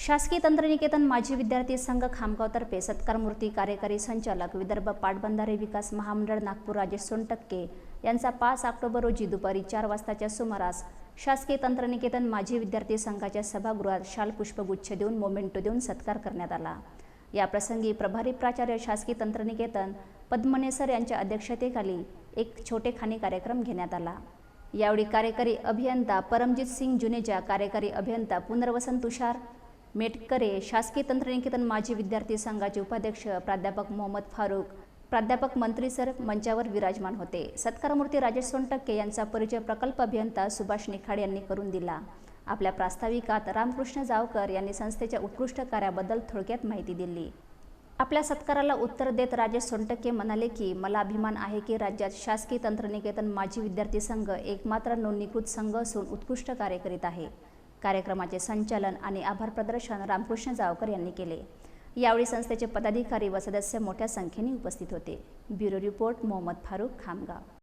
शासकीय तंत्रनिकेतन माजी विद्यार्थी संघ खामगावतर्फे सत्कारमूर्ती कार्यकारी संचालक विदर्भ पाटबंधारे विकास महामंडळ नागपूर राजेश सोनटक्के यांचा पाच ऑक्टोबर रोजी दुपारी चार वाजताच्या सुमारास शासकीय तंत्रनिकेतन माजी विद्यार्थी संघाच्या सभागृहात शालपुष्पगुच्छ देऊन मोमेंटो देऊन सत्कार करण्यात आला. याप्रसंगी प्रभारी प्राचार्य शासकीय तंत्रनिकेतन पद्मनेसर यांच्या अध्यक्षतेखाली एक छोटेखानी कार्यक्रम घेण्यात आला. यावेळी कार्यकारी अभियंता परमजित सिंग जुनेजा कार्यकारी अभियंता पुनर्वसन तुषार मेटकरे शासकीय तंत्रनिकेतन माजी विद्यार्थी संघाचे उपाध्यक्ष प्राध्यापक मोहम्मद फारूक प्राध्यापक मंत्री सर मंचावर विराजमान होते. सत्कारमूर्ती राजेश सोनटक्के यांचा परिचय प्रकल्प अभियंता सुभाष निखाड यांनी करून दिला. आपल्या प्रास्ताविकात रामकृष्ण जावकर यांनी संस्थेच्या उत्कृष्ट कार्याबद्दल थोडक्यात माहिती दिली. आपल्या सत्काराला उत्तर देत राजेश सोनटक्के म्हणाले की मला अभिमान आहे की राज्यात शासकीय तंत्रनिकेतन माजी विद्यार्थी संघ एकमात्र नोंदणीकृत संघ असून उत्कृष्ट कार्य करीत आहे. कार्यक्रमाचे संचालन आणि आभार प्रदर्शन रामकृष्ण जावकर यांनी केले. यावेळी संस्थेचे पदाधिकारी व सदस्य मोठ्या संख्येने उपस्थित होते. Bureau report Mohammad Farooq Khamgaon.